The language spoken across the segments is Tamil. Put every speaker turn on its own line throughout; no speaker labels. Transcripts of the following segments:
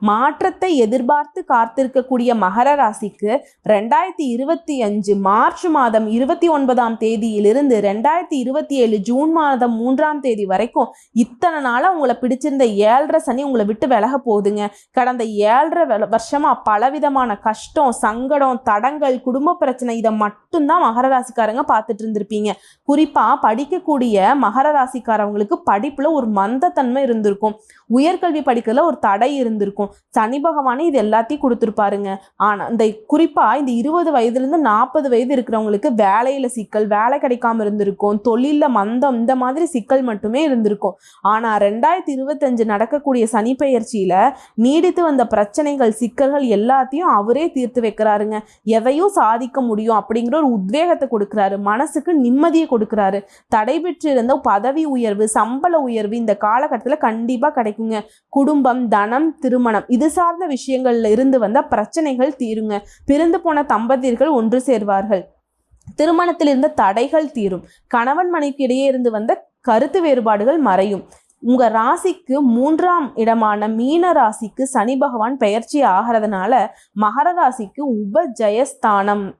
மாற்றத்தை எதிர்பார்த்து காத்திருக்கக்கூடிய மகர ராசிக்கு ரெண்டாயிரத்தி இருபத்தி அஞ்சு மார்ச் மாதம் இருபத்தி ஒன்பதாம் தேதியிலிருந்து ரெண்டாயிரத்தி இருபத்தி ஏழு ஜூன் மாதம் மூன்றாம் தேதி வரைக்கும் இத்தனை நாளாக உங்களை பிடிச்சிருந்த ஏழரை சனி உங்களை விட்டு விலக போகுதுங்க. கடந்த ஏழரை வருஷமாக வருஷமா பலவிதமான கஷ்டம் சங்கடம் தடங்கள் குடும்ப பிரச்சனை இதை மட்டும்தான் மகர ராசிக்காரங்க பார்த்துட்டு இருந்திருப்பீங்க. குறிப்பாக படிக்கக்கூடிய மகர ராசிக்காரவங்களுக்கு படிப்பில் ஒரு மந்தத்தன்மை இருந்திருக்கும். உயர்கல்வி படிக்கிறதுல ஒரு தடை இருந்திருக்கும். சனி பகவானே இது எல்லாத்தையும் கொடுத்துருப்பாருங்க. ஆனால் இந்த குறிப்பா இந்த இருபது வயதுல இருந்து நாற்பது வயது இருக்கிறவங்களுக்கு வேலையில சிக்கல் வேலை கிடைக்காம இருந்திருக்கும் தொழிலில் மந்தம் இந்த மாதிரி சிக்கல் மட்டுமே இருந்திருக்கும். ஆனா ரெண்டாயிரத்தி இருபத்தஞ்சு நடக்கக்கூடிய சனி பயிற்சியில் நீடித்து வந்த பிரச்சனைகள் சிக்கல்கள் எல்லாத்தையும் அவரே தீர்த்து வைக்கிறாருங்க. எதையும் சாதிக்க முடியும் அப்படிங்கிற ஒரு உத்வேகத்தை கொடுக்குறாரு. மனசுக்கு நிம்மதியை கொடுக்குறாரு. தடைபெற்று இருந்த பதவி உயர்வு சம்பள உயர்வு இந்த காலகட்டத்தில் கண்டிப்பாக கிடைக்குங்க. குடும்பம் தனம் திருமணம். இது சார்ந்த விஷயங்கள்ல இருந்து வந்த பிரச்சனைகள் தீருங்க. பிரிந்து போன தம்பதியர்கள் ஒன்று சேர்வார்கள். திருமணத்தில் இருந்த தடைகள் தீரும். கணவன் மனைவிக்கு இடையே இருந்து வந்த கருத்து வேறுபாடுகள் மறையும். உங்க ராசிக்கு மூன்றாம் இடமான மீன ராசிக்கு சனி பகவான் பெயர்ச்சி ஆகிறதுனால மகர ராசிக்கு உபஜயஸ்தானம்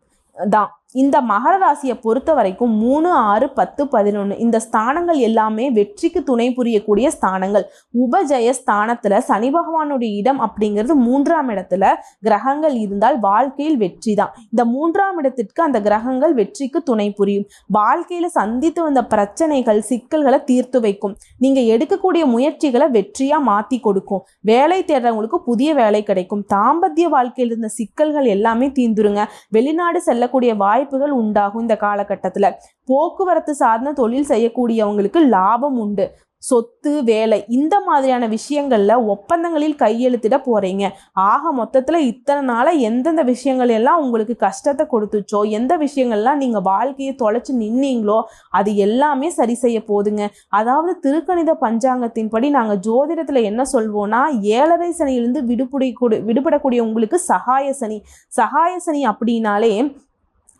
தான். இந்த மகர ராசியை பொறுத்த வரைக்கும் மூணு ஆறு பத்து பதினொன்று இந்த ஸ்தானங்கள் எல்லாமே வெற்றிக்கு துணை புரியக்கூடிய ஸ்தானங்கள். உபஜய ஸ்தானத்தில் சனி பகவானுடைய இடம் அப்படிங்கிறது மூன்றாம் இடத்துல கிரகங்கள் இருந்தால் வாழ்க்கையில் வெற்றி தான். இந்த மூன்றாம் இடத்திற்கு அந்த கிரகங்கள் வெற்றிக்கு துணை புரியும். வாழ்க்கையில் சந்தித்து வந்த பிரச்சனைகள் சிக்கல்களை தீர்த்து வைக்கும். நீங்கள் எடுக்கக்கூடிய முயற்சிகளை வெற்றியாக மாற்றி கொடுக்கும். வேலை தேடுறவங்களுக்கு புதிய வேலை கிடைக்கும். தாம்பத்திய வாழ்க்கையில் இருந்த சிக்கல்கள் எல்லாமே தீந்துருங்க. வெளிநாடு செல்லக்கூடிய வாய்ப்புகள் உண்டாகும் இந்த காலகட்டத்தில். போக்குவரத்து சார்ந்த தொழில் செய்யக்கூடியவங்களுக்கு லாபம் உண்டு. சொத்து வேலை இந்த மாதிரியான விஷயங்கள்ல ஒப்பந்தங்களில் கையெழுத்திட போறீங்க. ஆக மொத்தத்துல இத்தனை நாள எந்தெந்த விஷயங்கள் எல்லாம் உங்களுக்கு கஷ்டத்தை கொடுத்துச்சோ எந்த விஷயங்கள்லாம் நீங்க வாழ்க்கையை தொலைச்சு நின்னீங்களோ அது எல்லாமே சரி செய்ய போதுங்க. அதாவது திருக்கணித பஞ்சாங்கத்தின்படி நாங்க ஜோதிடத்துல என்ன சொல்வோம்னா ஏழரை சனியிலிருந்து விடுபடி விடுபடக்கூடிய உங்களுக்கு சகாய சனி. சகாய சனி அப்படின்னாலே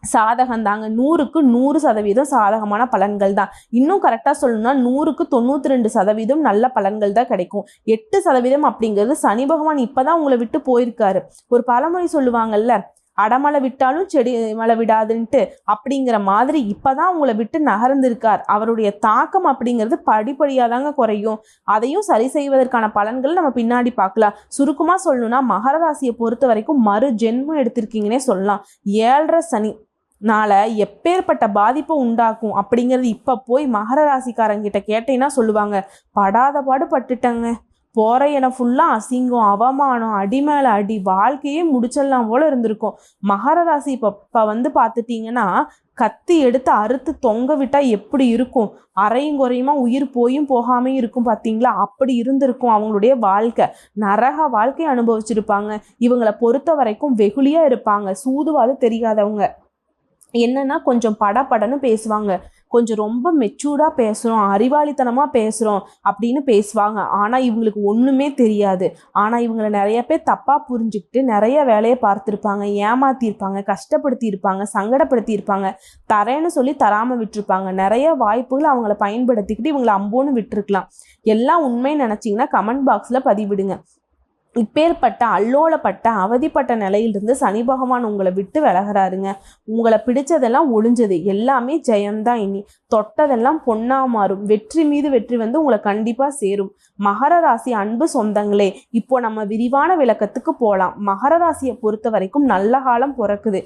சாதகம் தாங்க. நூறுக்கு நூறு சதவீதம் சாதகமான பலன்கள் தான். இன்னும் கரெக்டாக சொல்லணும்னா நூறுக்கு தொண்ணூற்றி ரெண்டு சதவீதம் நல்ல பலன்கள் தான் கிடைக்கும். எட்டு சதவீதம் அப்படிங்கிறது சனி பகவான் இப்போ தான் உங்களை விட்டு போயிருக்காரு. ஒரு பழமொழி சொல்லுவாங்கல்ல அடமலை விட்டாலும் செடி மழை விடாதுன்ட்டு. அப்படிங்கிற மாதிரி இப்பதான் உங்களை விட்டு நகர்ந்திருக்கார். அவருடைய தாக்கம் அப்படிங்கிறது படிப்படியாக தாங்க குறையும். அதையும் சரி செய்வதற்கான பலன்கள் நம்ம பின்னாடி பார்க்கலாம். சுருக்கமாக சொல்லணும்னா மகர ராசியை பொறுத்த வரைக்கும் மறு ஜென்மம் எடுத்திருக்கீங்கன்னே சொல்லலாம். ஏழரை சனி நாள எப்பேற்பட்ட பாதிப்பை உண்டாக்கும் அப்படிங்கிறது இப்போ போய் மகர ராசிக்காரங்கிட்ட கேட்டீங்கன்னா சொல்லுவாங்க. படாத பாடு பட்டுட்டங்க. போகிற இடம் ஃபுல்லாக அசிங்கம் அவமானம் அடி மேலே அடி வாழ்க்கையே முடிச்சிடலாம் போல இருந்திருக்கும். மகர ராசி இப்போ இப்போ வந்து பார்த்துட்டிங்கன்னா கத்தி எடுத்து அறுத்து தொங்க விட்டா எப்படி இருக்கும்? அறையும் குறையுமா? உயிர் போயும் போகாமையும் இருக்கும் பார்த்தீங்களா? அப்படி இருந்திருக்கும் அவங்களுடைய வாழ்க்கை. நரக வாழ்க்கையை அனுபவிச்சிருப்பாங்க. இவங்களை பொறுத்த வரைக்கும் வெகுளியா இருப்பாங்க. சூதுவாது தெரியாதவங்க. என்னன்னா கொஞ்சம் படப்படன்னு பேசுவாங்க. கொஞ்சம் ரொம்ப மெச்சூர்டாக பேசுகிறோம் அறிவாளித்தனமாக பேசுகிறோம் அப்படின்னு பேசுவாங்க. ஆனால் இவங்களுக்கு ஒன்றுமே தெரியாது. ஆனால் இவங்களை நிறைய பேர் தப்பாக புரிஞ்சுக்கிட்டு நிறைய வேலையை பார்த்துருப்பாங்க. ஏமாத்தியிருப்பாங்க கஷ்டப்படுத்தியிருப்பாங்க சங்கடப்படுத்தியிருப்பாங்க. தரேன்னு சொல்லி தராமல் விட்டுருப்பாங்க. நிறைய வாய்ப்புகள் அவங்கள பயன்படுத்திக்கிட்டு இவங்களை அம்போன்னு விட்டுருக்கலாம். எல்லாம் உண்மைன்னு நினச்சிங்கன்னா கமெண்ட் பாக்ஸில் பதிவிடுங்க. இப்பேற்பட்ட அல்லோலப்பட்ட அவதிப்பட்ட நிலையிலிருந்து சனி பகவான் உங்களை விட்டு விலகிறாருங்க. உங்களை பிடிச்சதெல்லாம் ஒளிஞ்சது. எல்லாமே ஜெயம்தான் இனி. தொட்டதெல்லாம் பொன்னா மாறும். வெற்றி மீது வெற்றி வந்து உங்களை கண்டிப்பாக சேரும். மகர ராசி அன்பு சொந்தங்களே இப்போ நம்ம விரிவான விளக்கத்துக்கு போகலாம் மகர ராசியை பொறுத்த வரைக்கும் நல்ல காலம் பிறக்குது.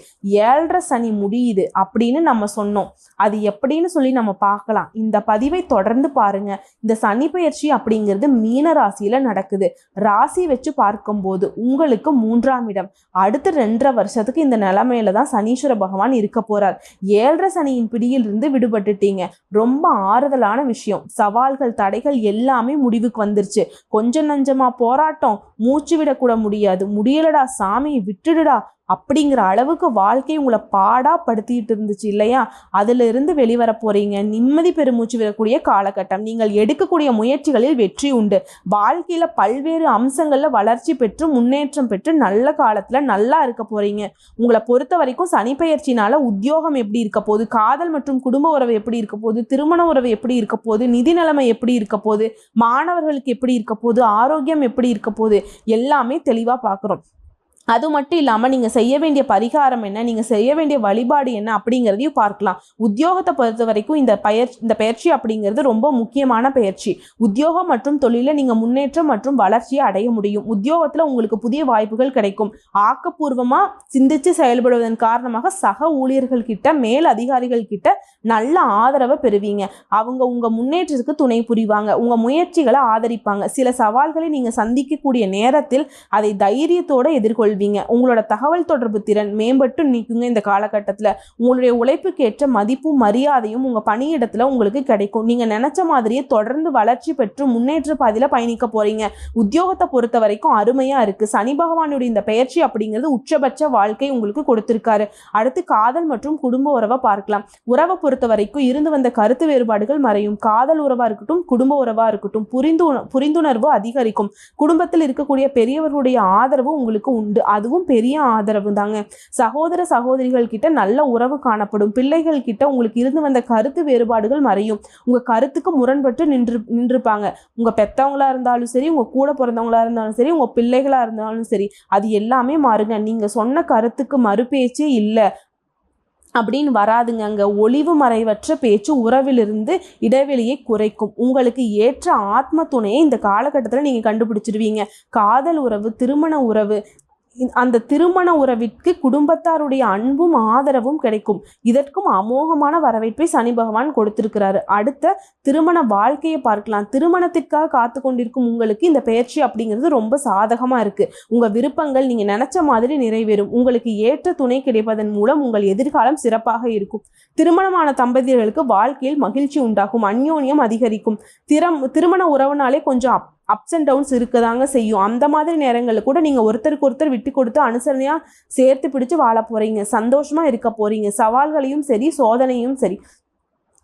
ஏழரை சனி முடியுது அப்படின்னு நம்ம சொன்னோம். அது எப்படின்னு சொல்லி நம்ம பார்க்கலாம். இந்த பதிவை தொடர்ந்து பாருங்க. இந்த சனி பயிற்சி அப்படிங்கிறது மீன ராசியில நடக்குது. ராசி வச்சு பார்க்கும்போது உங்களுக்கு மூன்றாம் இடம். அடுத்த ரெண்டரை வருஷத்துக்கு இந்த நிலைமையில தான் சனீஸ்வர பகவான் இருக்க போறார். ஏழரை சனியின் பிடியில் இருந்து விடுபட்டுட்டீங்க. ரொம்ப ஆறுதலான விஷயம். சவால்கள் தடைகள் எல்லாமே முடிவுக்கு வந்துருச்சு. கொஞ்சம் நஞ்சமா போராட்டம். மூச்சு விடக்கூட முடியாது. முடியலடா சாமியை விட்டுடுடா. அப்படிங்கிற அளவுக்கு வாழ்க்கை உங்களை பாடா படுத்திட்டு இருந்துச்சு இல்லையா? அதுல இருந்து வெளிவர போறீங்க. நிம்மதி பெருமூச்சு விடக்கூடிய காலகட்டம். நீங்கள் எடுக்கக்கூடிய முயற்சிகளில் வெற்றி உண்டு. வாழ்க்கையில பல்வேறு அம்சங்கள்ல வளர்ச்சி பெற்று முன்னேற்றம் பெற்று நல்ல காலத்துல நல்லா இருக்க போறீங்க. உங்களை பொறுத்த வரைக்கும் சனி உத்தியோகம் எப்படி இருக்க போகுது? காதல் மற்றும் குடும்ப உறவு எப்படி இருக்க போகுது? திருமண உறவு எப்படி இருக்க போகுது? நிதி நிலைமை எப்படி இருக்க போகுது? மாணவர்களுக்கு எப்படி இருக்க போகுது? ஆரோக்கியம் எப்படி இருக்க போகுது? எல்லாமே தெளிவாக பார்க்குறோம் அது மட்டும் இல்லாமல் நீங்கள் செய்ய வேண்டிய பரிகாரம் என்ன நீங்கள் செய்ய வேண்டிய வழிபாடு என்ன அப்படிங்கிறதையும் பார்க்கலாம். உத்தியோகத்தை பொறுத்த வரைக்கும் இந்த பயிற்சி இந்த பயிற்சி அப்படிங்கிறது ரொம்ப முக்கியமான பயிற்சி. உத்தியோகம் மற்றும் தொழிலில் நீங்கள் முன்னேற்றம் மற்றும் வளர்ச்சியை அடைய முடியும். உத்தியோகத்தில் உங்களுக்கு புதிய வாய்ப்புகள் கிடைக்கும். ஆக்கப்பூர்வமாக சிந்தித்து செயல்படுவதன் காரணமாக சக ஊழியர்கள் கிட்ட மேல் அதிகாரிகள் கிட்ட நல்ல ஆதரவை பெறுவீங்க. அவங்க உங்கள் முன்னேற்றத்துக்கு துணை புரிவாங்க. உங்கள் முயற்சிகளை ஆதரிப்பாங்க. சில சவால்களை நீங்கள் சந்திக்கக்கூடிய நேரத்தில் அதை தைரியத்தோடு கொள்வீங்க. உங்களோட தகவல் தொடர்பு திறன் மேம்பட்டு நிற்குங்க. இந்த காலகட்டத்தில் உங்களுடைய உழைப்புக்கேற்ற மதிப்பும் மரியாதையும் உங்கள் பணியிடத்தில் உங்களுக்கு கிடைக்கும். நீங்கள் நினச்ச மாதிரியே தொடர்ந்து வளர்ச்சி பெற்று முன்னேற்ற பாதையில் பயணிக்க போகிறீங்க உத்தியோகத்தை பொறுத்த வரைக்கும் அருமையாக இருக்குது சனி பகவானுடைய இந்த பயிற்சி அப்படிங்கிறது உச்சபட்ச வாழ்க்கை உங்களுக்கு கொடுத்துருக்காரு. அடுத்து காதல் மற்றும் குடும்ப உறவை பார்க்கலாம். உறவை பொறுத்த வரைக்கும் இருந்து வந்த கருத்து வேறுபாடுகள் மறையும். காதல் உறவாக இருக்கட்டும் குடும்ப உறவாக இருக்கட்டும் புரிந்து புரிந்துணர்வு அதிகரிக்கும். குடும்பத்தில் இருக்கக்கூடிய பெரியவர்களுடைய ஆதரவு உங்களுக்கு உண்டு. அதுவும் பெரிய ஆதரவு தாங்க சகோதர சகோதரிகள் கிட்ட நல்ல உறவு காணப்படும். பிள்ளைகள் கிட்ட உங்களுக்கு இருந்து வந்த கருத்து வேறுபாடுகள் மறையும். உங்க கருத்துக்கு முரண்பட்டு நின்று நின்றுப்பாங்க. உங்க பெத்தவங்களா இருந்தாலும் சரி உங்க கூட பிறந்தவங்களா இருந்தாலும் சரி உங்க பிள்ளைகளா இருந்தாலும் சரி அது எல்லாமே மாறுங்க. நீங்க சொன்ன கருத்துக்கு மறுபேச்சே இல்லை அப்படின்னு வராதுங்க அங்கே ஒளிவு மறைவற்ற பேச்சு உறவிலிருந்து இடைவெளியை குறைக்கும். உங்களுக்கு ஏற்ற ஆத்ம துணையை இந்த காலகட்டத்தில் நீங்கள் கண்டுபிடிச்சிருவீங்க. காதல் உறவு திருமண உறவு அந்த திருமண உறவிற்கு குடும்பத்தாருடைய அன்பும் ஆதரவும் கிடைக்கும். இதற்கும் அமோகமான வரவேற்பை சனி பகவான் கொடுத்திருக்கிறாரு. அடுத்த திருமண வாழ்க்கையை பார்க்கலாம். திருமணத்திற்காக காத்து கொண்டிருக்கும் உங்களுக்கு இந்த பயிற்சி அப்படிங்கிறது ரொம்ப சாதகமா இருக்கு. உங்க விருப்பங்கள் நீங்க நினைச்ச மாதிரி நிறைவேறும். உங்களுக்கு ஏற்ற துணை கிடைப்பதன் மூலம் உங்கள் எதிர்காலம் சிறப்பாக இருக்கும். திருமணமான தம்பதியர்களுக்கு வாழ்க்கையில் மகிழ்ச்சி உண்டாகும். அந்யோன்யம் அதிகரிக்கும். திறம் திருமண உறவுனாலே கொஞ்சம் அப்ஸ் அண்ட் டவுன்ஸ் இருக்கதாங்க செய்யும். அந்த மாதிரி நேரங்களில் கூட நீங்கள் ஒருத்தருக்கு ஒருத்தர் விட்டு கொடுத்து அனுசரணையாக சேர்த்து பிடிச்சு வாழ போகிறீங்க சந்தோஷமாக இருக்க போகிறீங்க சவால்களையும் சரி சோதனையும் சரி.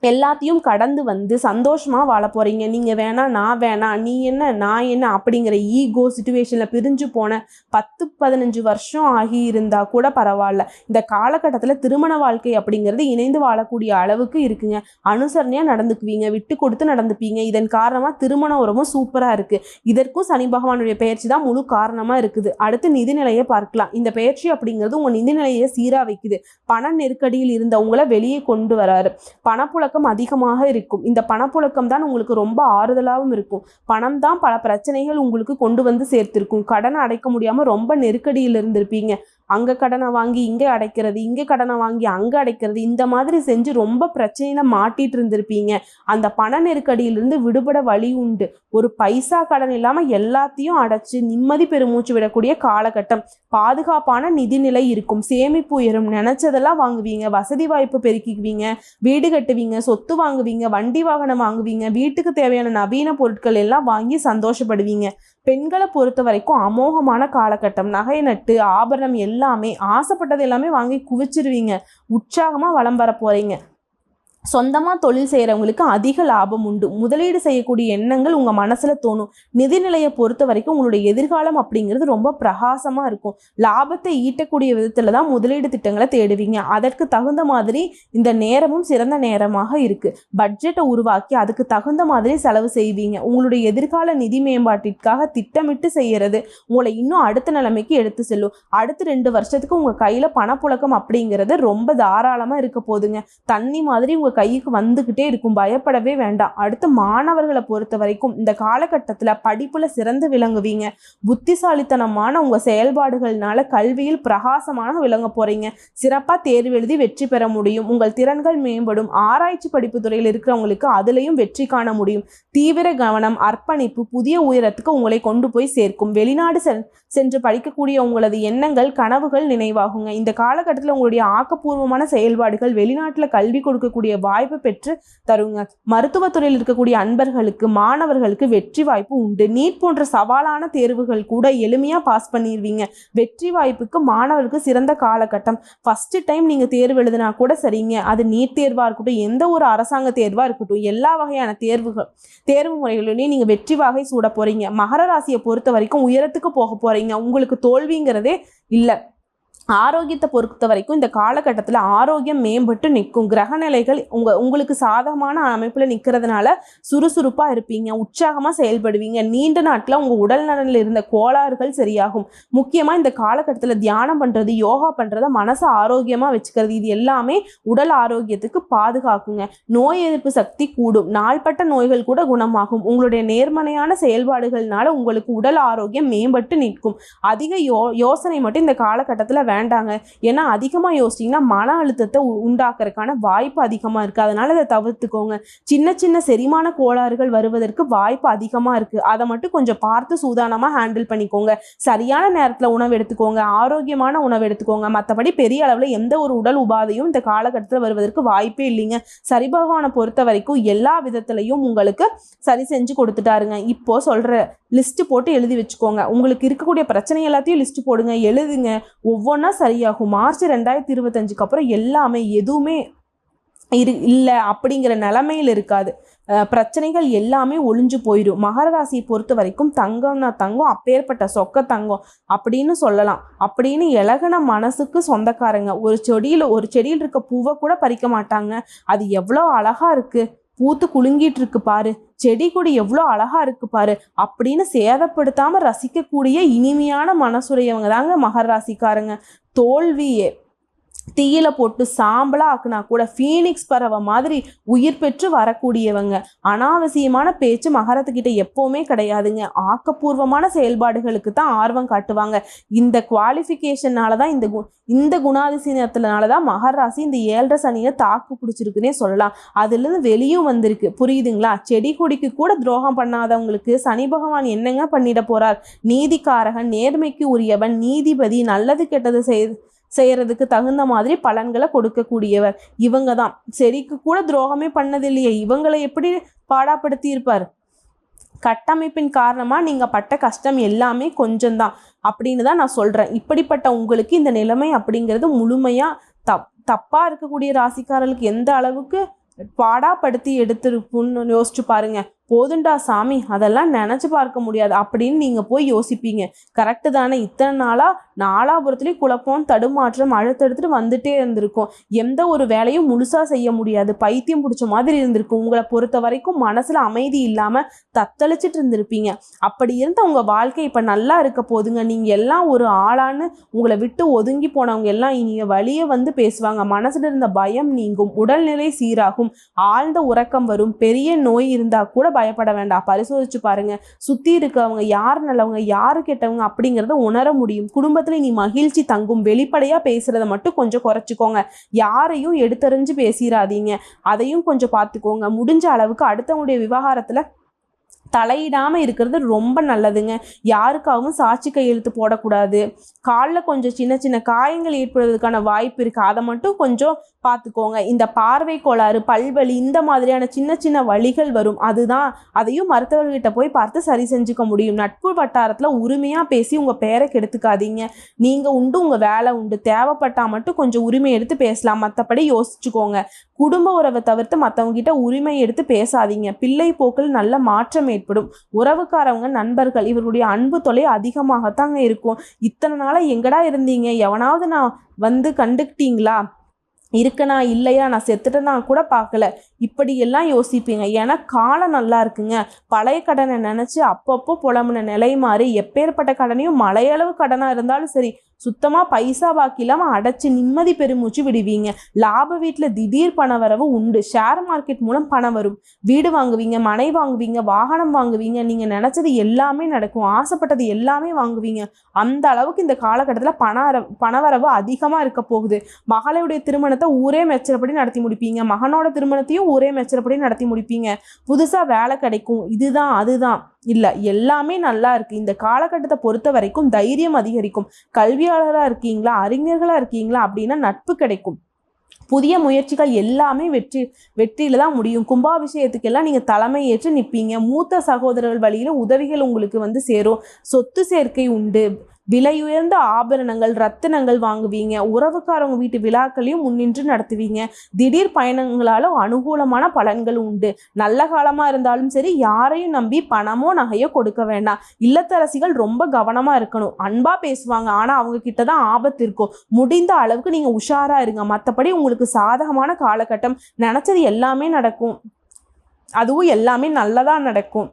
எல்லாத்தையும் கடந்து வந்து சந்தோஷமாக வாழ போகிறீங்க நீங்கள் வேணா நான் வேணாம் நீ என்ன நான் என்ன அப்படிங்கிற ஈகோ சுச்சுவேஷனில் பிரிஞ்சு போன பத்து பதினஞ்சு வருஷம் ஆகி இருந்தால் கூட பரவாயில்ல. இந்த காலகட்டத்தில் திருமண வாழ்க்கை அப்படிங்கிறது இணைந்து வாழக்கூடிய அளவுக்கு இருக்குங்க. அனுசரணையாக நடந்துக்குவீங்க விட்டு கொடுத்து நடந்துப்பீங்க. இதன் காரணமாக திருமண உறவும் சூப்பராக இருக்குது இதற்கும் சனி பகவானுடைய பயிற்சி தான் முழு காரணமாக இருக்குது. அடுத்து நிதிநிலையை பார்க்கலாம். இந்த பயிற்சி அப்படிங்கிறது உங்கள் நிதிநிலையை சீராக வைக்குது. பண நெருக்கடியில் இருந்தவங்கள வெளியே கொண்டு வராரு. பணப்புழக்கம் அதிகமாக இருக்கும். இந்த பணப்புழக்கம் தான் உங்களுக்கு ரொம்ப ஆறுதலாகவும் இருக்கும். பணம் தான் பல பிரச்சனைகள் உங்களுக்கு கொண்டு வந்து சேர்த்திருக்கும். கடனை அடைக்க முடியாமல் ரொம்ப நெருக்கடியில் இருந்திருப்பீங்க. அங்கே கடனை வாங்கி இங்கே அடைக்கிறது இங்கே கடனை வாங்கி அங்கே அடைக்கிறது இந்த மாதிரி செஞ்சு ரொம்ப பிரச்சனையில மாட்டிட்டு இருந்திருப்பீங்க. அந்த பண நெருக்கடியிலிருந்து விடுபட வழி உண்டு. ஒரு பைசா கடன் இல்லாமல் எல்லாத்தையும் அடைச்சு நிம்மதி பெருமூச்சு விடக்கூடிய காலகட்டம். பாதுகாப்பான நிதிநிலை இருக்கும். சேமிப்பு உயரும். நினச்சதெல்லாம் வாங்குவீங்க. வசதி வாய்ப்பு பெருக்கிக்குவீங்க. வீடு கட்டுவீங்க. சொத்து வாங்குவீங்க வண்டி வாகனம் வாங்குவீங்க வீட்டுக்கு தேவையான நவீன பொருட்கள் எல்லாம் வாங்கி சந்தோஷப்படுவீங்க. பெண்களை பொறுத்த வரைக்கும் அமோகமான காலகட்டம். நகை நட்டு ஆபரணம் எல்லாமே ஆசைப்பட்டது எல்லாமே வாங்கி குவிச்சிருவீங்க. உற்சாகமாக வலம் வர போறீங்க. சொந்தமாக தொழில் செய்கிறவங்களுக்கு அதிக லாபம் உண்டு. முதலீடு செய்யக்கூடிய எண்ணங்கள் உங்கள் மனசில் தோணும். நிதிநிலையை பொறுத்த வரைக்கும் உங்களுடைய எதிர்காலம் அப்படிங்கிறது ரொம்ப பிரகாசமாக இருக்கும். லாபத்தை ஈட்டக்கூடிய விதத்தில் தான் முதலீடு திட்டங்களை தேடுவீங்க. அதற்கு தகுந்த மாதிரி இந்த நேரமும் சிறந்த நேரமாக இருக்குது பட்ஜெட்டை உருவாக்கி அதுக்கு தகுந்த மாதிரி செலவு செய்வீங்க. உங்களுடைய எதிர்கால நிதி மேம்பாட்டிற்காக திட்டமிட்டு செய்கிறது உங்களை இன்னும் அடுத்த நிலைமைக்கு எடுத்து செல்லும். அடுத்த ரெண்டு வருஷத்துக்கு உங்கள் கையில் பணப்புழக்கம் அப்படிங்கிறது ரொம்ப தாராளமாக இருக்க போதுங்க. தண்ணி மாதிரி உங்கள் கைக்கு வந்துக்கிட்டே இருக்கும். பயப்படவே வேண்டாம். அடுத்து மாணவர்களை பொறுத்த வரைக்கும் இந்த காலகட்டத்தில் படிப்பில் சிறந்து விளங்குவீங்க. புத்திசாலித்தனமான உங்கள் செயல்பாடுகள்னால கல்வியில் பிரகாசமான விளங்க போகிறீங்க சிறப்பாக தேர்வு எழுதி வெற்றி பெற முடியும். உங்கள் திறன்கள் மேம்படும். ஆராய்ச்சி படிப்பு துறையில் இருக்கிறவங்களுக்கு அதுலேயும் வெற்றி காண முடியும். தீவிர கவனம் அர்ப்பணிப்பு புதிய உயரத்துக்கு உங்களை கொண்டு போய் சேர்க்கும். வெளிநாடு சென்று படிக்கக்கூடிய உங்களது எண்ணங்கள் கனவுகள் நினைவாகுங்க. இந்த காலகட்டத்தில் உங்களுடைய ஆக்கப்பூர்வமான செயல்பாடுகள் வெளிநாட்டில் கல்வி கொடுக்கக்கூடிய வாய்ப்பு பெற்று தருங்க. மருத்துவத்துறையில் இருக்கக்கூடிய அன்பர்களுக்கு மாணவர்களுக்கு வெற்றி வாய்ப்பு உண்டு. நீட் போன்ற சவாலான தேர்வுகள் கூட எளிமையாக பாஸ் பண்ணிடுவீங்க வெற்றி வாய்ப்புக்கு மாணவருக்கு சிறந்த காலகட்டம். ஃபஸ்ட்டு டைம் நீங்கள் தேர்வு எழுதினா கூட சரிங்க. அது நீட் தேர்வாக இருக்கட்டும் எந்த ஒரு அரசாங்க தேர்வாக இருக்கட்டும் எல்லா வகையான தேர்வுகள் தேர்வு முறைகளிலையும் நீங்கள் வெற்றி வாகை சூட போகிறீங்க மகர ராசியை பொறுத்த வரைக்கும் உயரத்துக்கு போக போகிறீங்க உங்களுக்கு தோல்விங்கிறதே இல்லை. ஆரோக்கியத்தை பொறுத்த வரைக்கும் இந்த காலகட்டத்தில் ஆரோக்கியம் மேம்பட்டு நிற்கும். கிரகநிலைகள் உங்கள் உங்களுக்கு சாதகமான அமைப்பில் நிற்கிறதுனால சுறுசுறுப்பாக இருப்பீங்க உற்சாகமாக செயல்படுவீங்க. நீண்ட நாட்டில் உங்கள் உடல் நலனில் இருந்த கோளாறுகள் சரியாகும். முக்கியமாக இந்த காலகட்டத்தில் தியானம் பண்ணுறது யோகா பண்ணுறது மனசை ஆரோக்கியமாக வச்சுக்கிறது இது எல்லாமே உடல் ஆரோக்கியத்துக்கு பாதுகாக்குங்க. நோய் எதிர்ப்பு சக்தி கூடும். நாள்பட்ட நோய்கள் கூட குணமாகும். உங்களுடைய நேர்மறையான செயல்பாடுகள்னால உங்களுக்கு உடல் ஆரோக்கியம் மேம்பட்டு நிற்கும். அதிக யோ யோசனை மட்டும் இந்த காலகட்டத்தில் வேண்டாங்க. ஏன்னா அதிகமாக யோசிச்சிங்கன்னா மன அழுத்தத்தை உ- உண்டாக்குறதுக்கான வாய்ப்பு அதிகமாக இருக்குது அதனால் அதை தவிர்த்துக்கோங்க. சின்ன சின்ன செரிமான கோளாறுகள் வருவதற்கு வாய்ப்பு அதிகமாக இருக்குது அதை மட்டும் கொஞ்சம் பார்த்து சூதானமாக ஹேண்டில் பண்ணிக்கோங்க. சரியான நேரத்தில் உணவு எடுத்துக்கோங்க. ஆரோக்கியமான உணவு எடுத்துக்கோங்க. மற்றபடி பெரிய அளவில் எந்த ஒரு உடல் உபாதையும் இந்த காலகட்டத்தில் வருவதற்கு வாய்ப்பே இல்லைங்க. சரி பகவானை பொறுத்த வரைக்கும் எல்லா விதத்துலையும் உங்களுக்கு சரி செஞ்சு கொடுத்துட்டாருங்க. இப்போ சொல்கிற லிஸ்ட்டு போட்டு எழுதி வச்சுக்கோங்க. உங்களுக்கு இருக்கக்கூடிய பிரச்சனை எல்லாத்தையும் லிஸ்ட்டு போடுங்க எழுதுங்க. ஒவ்வொன்றா சரியாகும். மார்ச் ரெண்டாயிரத்தி இருபத்தஞ்சுக்கு அப்புறம் எல்லாமே எதுவுமே இரு இல்லை அப்படிங்கிற நிலமையில் இருக்காது. பிரச்சனைகள் எல்லாமே ஒளிஞ்சு போயிடும் மகர ராசியை பொறுத்த வரைக்கும் தங்கம்னா தங்கம் அப்பேற்பட்ட சொக்க தங்கம் அப்படின்னு சொல்லலாம். அப்படின்னு எழகுன மனசுக்கு சொந்தக்காரங்க. ஒரு செடியில் ஒரு செடியில் இருக்க பூவை கூட பறிக்க மாட்டாங்க. அது எவ்வளோ அழகாக இருக்குது பூத்து குலுங்கிட்டு இருக்கு பாரு. செடி கொடி எவ்வளோ அழகா இருக்கு பாரு. அப்படின்னு சேதப்படுத்தாம ரசிக்கக்கூடிய இனிமையான மனசுடையவங்க தாங்க மகர ராசிக்காரங்க. தோல்வியே. தீயில போட்டு சாம்பலா ஆக்குனா கூட ஃபீனிக்ஸ் பறவை மாதிரி உயிர் பெற்று வரக்கூடியவங்க. அனாவசியமான பேச்சு மகரத்துக்கிட்ட எப்பவுமே கிடையாதுங்க. ஆக்கப்பூர்வமான செயல்பாடுகளுக்கு தான் ஆர்வம் காட்டுவாங்க. இந்த குவாலிஃபிகேஷனால தான் இந்த கு இந்த குணாதிசயத்தினால தான் மகராசி இந்த ஏழரை சனியை தாக்கு பிடிச்சிருக்குன்னே சொல்லலாம். அதுலேருந்து வெளியும் வந்திருக்கு. புரியுதுங்களா? செடி கொடிக்கு கூட துரோகம் பண்ணாதவங்களுக்கு சனி பகவான் என்னங்க பண்ணிட போறார்? நீதிக்காரகன் நேர்மைக்கு உரியவன் நீதிபதி நல்லது கெட்டது செய் செய்யறதுக்கு தகுந்த மாதிரி பலன்களை கொடுக்கக்கூடியவர். இவங்க தான் செடிக்கு கூட துரோகமே பண்ணதில்லையே. இவங்களை எப்படி பாடாப்படுத்தி இருப்பார் கட்டமைப்பின் காரணமாக நீங்கள் பட்ட கஷ்டம் எல்லாமே கொஞ்சம்தான். அப்படின்னு தான் நான் சொல்கிறேன் இப்படிப்பட்ட உங்களுக்கு இந்த நிலைமை அப்படிங்கிறது முழுமையாக தப் தப்பாக இருக்கக்கூடிய ராசிக்காரர்களுக்கு எந்த அளவுக்கு பாடாப்படுத்தி எடுத்திருக்குன்னு யோசிச்சு பாருங்கள் போதுண்டா சாமி அதெல்லாம் நினச்சி பார்க்க முடியாது அப்படின்னு நீங்கள் போய் யோசிப்பீங்க. கரெக்டு தானே. இத்தனை நாளாக நாலாபுரத்துலேயும் குழப்பம் தடுமாற்றம் அழுத்தெடுத்துட்டு வந்துட்டே இருந்திருக்கும். எந்த ஒரு வேலையும் முழுசாக செய்ய முடியாது. பைத்தியம் பிடிச்ச மாதிரி இருந்திருக்கும். உங்களை பொறுத்த வரைக்கும் மனசில் அமைதி இல்லாமல் தத்தளிச்சிட்டு இருந்திருப்பீங்க. அப்படி இருந்த உங்கள் வாழ்க்கை இப்போ நல்லா இருக்க போதுங்க. நீங்கள் எல்லாம் ஒரு ஆளான்னு உங்களை விட்டு ஒதுங்கி போனவங்க எல்லாம் இனிய வழியே வந்து பேசுவாங்க. மனசில் இருந்த பயம் நீங்கும். உடல்நிலை சீராகும். ஆழ்ந்த உறக்கம் வரும். பெரிய நோய் இருந்தால் கூட பயப்பட வேண்டாம். பரிசோதிச்சு பாருங்க. சுற்றி இருக்கவங்க யார் நல்லவங்க யார் கெட்டவங்க அப்படிங்கிறத உணர முடியும். குடும்பத்தில் நீ மகிழ்ச்சி தங்கும் வெளிப்படையாக பேசுகிறத மட்டும் கொஞ்சம் குறைச்சிக்கோங்க. யாரையும் எடுத்தறிஞ்சு பேசிடாதீங்க அதையும் கொஞ்சம் பார்த்துக்கோங்க. முடிஞ்ச அளவுக்கு அடுத்தவங்களுடைய விவகாரத்தில் தலையிடாமல் இருக்கிறது ரொம்ப நல்லதுங்க. யாருக்காகவும் சாட்சி கையெழுத்து போடக்கூடாது. காலில் கொஞ்சம் சின்ன சின்ன காயங்கள் ஏற்படுவதற்கான வாய்ப்பு இருக்குது அதை மட்டும் கொஞ்சம் பார்த்துக்கோங்க. இந்த பார்வை கோளாறு பல்வலி இந்த மாதிரியான சின்ன சின்ன வழிகள் வரும். அதுதான் அதையும் மருத்துவர்கிட்ட போய் பார்த்து சரி செஞ்சுக்க முடியும். நட்பு வட்டாரத்தில் உரிமையாக பேசி உங்கள் பேரை கெடுத்துக்காதீங்க. நீங்கள் உண்டு உங்கள் வேலை உண்டு. தேவைப்பட்டால் மட்டும் கொஞ்சம் உரிமை எடுத்து பேசலாம். மற்றபடி யோசிச்சுக்கோங்க. குடும்ப உறவை தவிர்த்து மற்றவங்ககிட்ட உரிமை எடுத்து பேசாதீங்க. பிள்ளை போக்கில் நல்ல மாற்றம் ஏற்படும் உறவுக்காரவங்க நண்பர்கள் இவர்களுடைய அன்பு தொலை அதிகமாகத்தாங்க இருக்கும். இத்தனை நாளாக எங்கடா இருந்தீங்க? எவனாவது நான் வந்து கண்டுக்கிட்டீங்களா? இருக்கனா இல்லையா? நான் செத்துட்டேனா கூட பார்க்கல. இப்படியெல்லாம் யோசிப்பீங்க. ஏன்னா காலம் நல்லா இருக்குங்க. பழைய கடனை நினச்சி அப்பப்போ புலம்புன நிலை மாறி எப்பேற்பட்ட கடனையும் மலையளவு கடனாக இருந்தாலும் சரி சுத்தமாக பைசா பாக்கி இல்லாமல் அடைச்சி நிம்மதி பெருமூச்சு விடுவீங்க. லாப வீட்டில் திடீர் பண வரவு உண்டு. ஷேர் மார்க்கெட் மூலம் பணம் வரும். வீடு வாங்குவீங்க மனை வாங்குவீங்க வாகனம் வாங்குவீங்க. நீங்கள் நினச்சது எல்லாமே நடக்கும். ஆசைப்பட்டது எல்லாமே வாங்குவீங்க. அந்த அளவுக்கு இந்த காலகட்டத்தில் பண வர பணவரவு அதிகமாக இருக்க போகுது. மகளுடைய திருமணத்தை ஊரே மெச்சரப்படி நடத்தி முடிப்பீங்க. மகனோட திருமணத்தையும் ஊரே மெச்சரப்படி நடத்தி முடிப்பீங்க. புதுசாக வேலை கிடைக்கும். இதுதான் அதுதான். இல்லை எல்லாமே நல்லா இருக்குது இந்த காலகட்டத்தை பொறுத்த வரைக்கும் தைரியம் அதிகரிக்கும். கல்வியாளராக இருக்கீங்களா அறிஞர்களாக இருக்கீங்களா அப்படின்னா நட்பு கிடைக்கும். புதிய முயற்சிகள் எல்லாமே வெற்றி வெற்றியில் தான் முடியும். கும்பாபிஷேகத்துக்கெல்லாம் நீங்கள் தலைமை ஏற்று நிற்பீங்க மூத்த சகோதரர்கள் வழியில் உதவிகள் உங்களுக்கு வந்து சேரும். சொத்து சேர்க்கை உண்டு. விலையுயர்ந்த ஆபரணங்கள் ரத்தினங்கள் வாங்குவீங்க. உறவுக்காரவங்க வீட்டு விழாக்களையும் முன்னின்று நடத்துவீங்க. திடீர் பயணங்களால அனுகூலமான பலன்கள் உண்டு. நல்ல காலமாக இருந்தாலும் சரி யாரையும் நம்பி பணமோ நகையோ கொடுக்க வேண்டாம். இல்லத்தரசிகள் ரொம்ப கவனமாக இருக்கணும். அன்பாக பேசுவாங்க. ஆனால் அவங்க கிட்ட தான் ஆபத்து இருக்கும். முடிந்த அளவுக்கு நீங்கள் உஷாராக இருங்க. மற்றபடி உங்களுக்கு சாதகமான காலகட்டம். நினச்சது எல்லாமே நடக்கும். அதுவும் எல்லாமே நல்லதாக நடக்கும்.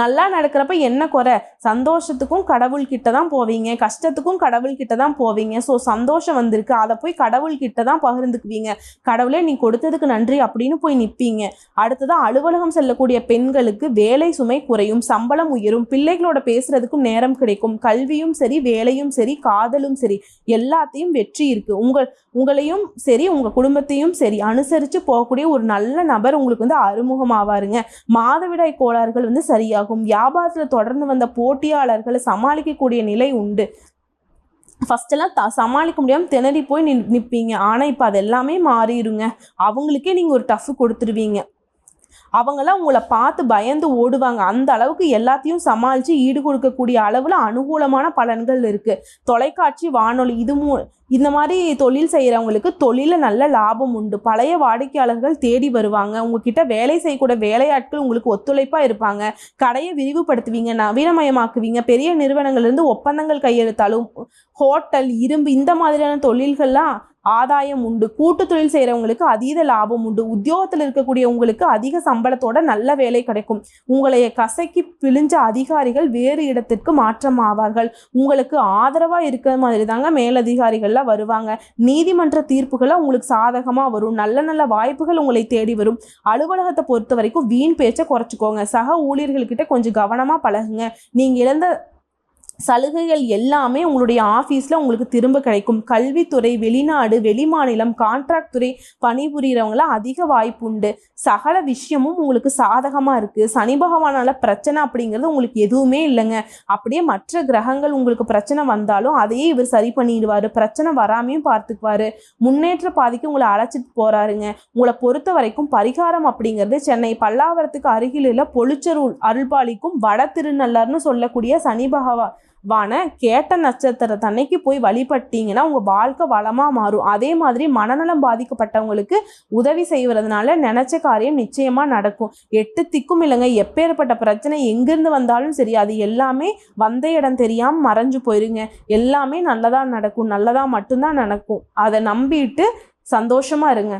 நல்லா நடக்கிறப்ப என்ன குறை? சந்தோஷத்துக்கும் கடவுள்கிட்ட தான் போவீங்க. கஷ்டத்துக்கும் கடவுள் கிட்ட தான் போவீங்க. ஸோ சந்தோஷம் வந்திருக்கு. அதை போய் கடவுள்கிட்ட தான் பகிர்ந்துக்குவீங்க. கடவுளே நீ கொடுத்ததுக்கு நன்றி அப்படின்னு போய் நிற்பீங்க அடுத்ததான் அலுவலகம் செல்லக்கூடிய பெண்களுக்கு வேலை சுமை குறையும் சம்பளம் உயரும் பிள்ளைகளோட பேசுறதுக்கும் நேரம் கிடைக்கும் கல்வியும் சரி வேலையும் சரி காதலும் சரி எல்லாத்தையும் வெற்றி இருக்கு. உங்கள் உங்களையும் சரி உங்கள் குடும்பத்தையும் சரி அனுசரித்து போகக்கூடிய ஒரு நல்ல நபர் உங்களுக்கு வந்து அறிமுகமாவாருங்க. மாதவிடாய் கோளாறுகள் வந்து சரியாகும். வியாபாரத்தில் தொடர்ந்து வந்த போட்டியாளர்களை சமாளிக்கக்கூடிய நிலை உண்டு. ஃபஸ்ட்டெல்லாம் எல்லாம் த சமாளிக்க முடியாமல் திணறி போய் நின் நிற்பீங்க ஆனால் இப்போ அது எல்லாமே மாறிடுங்க அவங்களுக்கே நீங்கள் ஒரு டஃப் கொடுத்துருவீங்க. அவங்களாம் உங்களை பார்த்து பயந்து ஓடுவாங்க. அந்த அளவுக்கு எல்லாத்தையும் சமாளித்து ஈடு கொடுக்கக்கூடிய அளவில் அனுகூலமான பலன்கள் இருக்குது தொலைக்காட்சி வானொலி இது மூ இந்த மாதிரி தொழில் செய்கிறவங்களுக்கு தொழிலில் நல்ல லாபம் உண்டு. பழைய வாடிக்கையாளர்கள் தேடி வருவாங்க. உங்ககிட்ட வேலை செய்யக்கூடிய வேலையாட்கள் உங்களுக்கு ஒத்துழைப்பாக இருப்பாங்க. கடையை விரிவுபடுத்துவீங்க நவீனமயமாக்குவீங்க பெரிய நிறுவனங்கள்லேருந்து ஒப்பந்தங்கள் கையெழுத்தாலும் ஹோட்டல் இரும்பு இந்த மாதிரியான தொழில்கள்லாம் ஆதாயம் உண்டு. கூட்டு தொழில் செய்கிறவங்களுக்கு அதீத லாபம் உண்டு. உத்தியோகத்தில் இருக்கக்கூடிய உங்களுக்கு அதிக சம்பளத்தோட நல்ல வேலை கிடைக்கும். உங்களைய கசக்கி பிழிஞ்ச அதிகாரிகள் வேறு இடத்திற்கு மாற்றம் ஆவார்கள் உங்களுக்கு ஆதரவாக இருக்கிற மாதிரி தாங்க மேலதிகாரிகள்லாம் வருவாங்க. நீதிமன்ற தீர்ப்புகளை உங்களுக்கு சாதகமாக வரும். நல்ல நல்ல வாய்ப்புகள் உங்களை தேடி வரும். அலுவலகத்தை பொறுத்த வரைக்கும் வீண் பேச்சை குறைச்சிக்கோங்க. சக ஊழியர்கள்கிட்ட கொஞ்சம் கவனமாக பழகுங்க. நீங்கள் இழந்த சலுகைகள் எல்லாமே உங்களுடைய ஆஃபீஸில் உங்களுக்கு திரும்ப கிடைக்கும். கல்வித்துறை வெளிநாடு வெளிமாநிலம் கான்ட்ராக்ட் துறை பணிபுரியறவங்களாம் அதிக வாய்ப்பு உண்டு. சகல விஷயமும் உங்களுக்கு சாதகமாக இருக்குது சனி பகவானால் பிரச்சனை அப்படிங்கிறது உங்களுக்கு எதுவுமே இல்லைங்க. அப்படியே மற்ற கிரகங்கள் உங்களுக்கு பிரச்சனை வந்தாலும் அதையே இவர் சரி பண்ணிடுவார். பிரச்சனை வராமையும் பார்த்துக்குவாரு. முன்னேற்ற பாதைக்கு உங்களை அழைச்சிட்டு போகிறாருங்க உங்களை பொறுத்த வரைக்கும் பரிகாரம் அப்படிங்கிறது சென்னை பல்லாவரத்துக்கு அருகில் உள்ள அருள்பாளிக்கும் வட திருநள்ளார்னு சொல்லக்கூடிய சனி பகவான் வான கேட்ட நட்சத்திரத்தன்னைக்கு போய் வழிபட்டீங்கன்னா உங்கள் வாழ்க்கை வளமாக மாறும். அதே மாதிரி மனநலம் பாதிக்கப்பட்டவங்களுக்கு உதவி செய்வதனால நினச்ச காரியம் நிச்சயமாக நடக்கும். எட்டு திக்கும் இல்லைங்க. எப்பேற்பட்ட பிரச்சனை எங்கேருந்து வந்தாலும் சரி அது எல்லாமே வந்த இடம் தெரியாமல் மறைஞ்சு போயிருங்க. எல்லாமே நல்லதாக நடக்கும். நல்லதாக மட்டும்தான் நடக்கும். அதை நம்பிட்டு சந்தோஷமாக இருங்க.